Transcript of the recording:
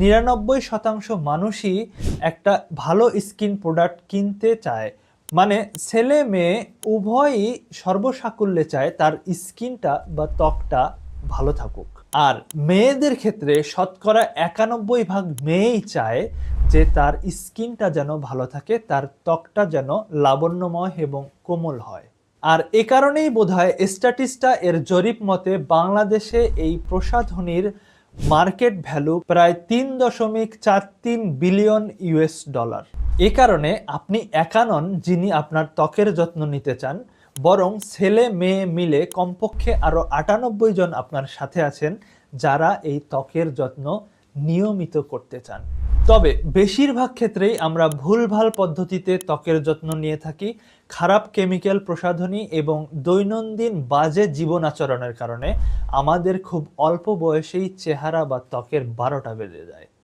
নিরানব্বই শতাংশ মানুষই একটা ভালো স্কিন প্রোডাক্ট কিনতে চায়। মানে ছেলে মেয়ে উভয়ই সর্বসাকুল্যে চায় তার স্কিনটা বা ত্বকটা ভালো থাকুক। আর মেয়েদের ক্ষেত্রে শতকরা একানব্বই ভাগ মেয়েই চায় যে তার স্কিনটা যেন ভালো থাকে, তার ত্বকটা যেন লাবণ্যময় এবং কোমল হয়। আর এ কারণেই বোধহয় স্ট্যাটিস্টা এর জরিপ মতে বাংলাদেশে এই প্রসাধনীর মার্কেট ভ্যালু প্রায় তিন দশমিক চার তিন বিলিয়ন ইউএস ডলার। এ কারণে আপনি একা নন যিনি আপনার ত্বকের যত্ন নিতে চান, বরং ছেলে মেয়ে মিলে কমপক্ষে আরও আটানব্বই জন আপনার সাথে আছেন যারা এই ত্বকের যত্ন নিয়মিত করতে চান। তবে বেশিরভাগ ক্ষেত্রেই আমরা ভুলভাল পদ্ধতিতে ত্বকের যত্ন নিয়ে থাকি, খারাপ কেমিক্যাল প্রসাধনী এবং দৈনন্দিন বাজে জীবন আচরণের কারণে আমাদের খুব অল্প বয়সেই চেহারা বা ত্বকের বারোটা বেজে যায়।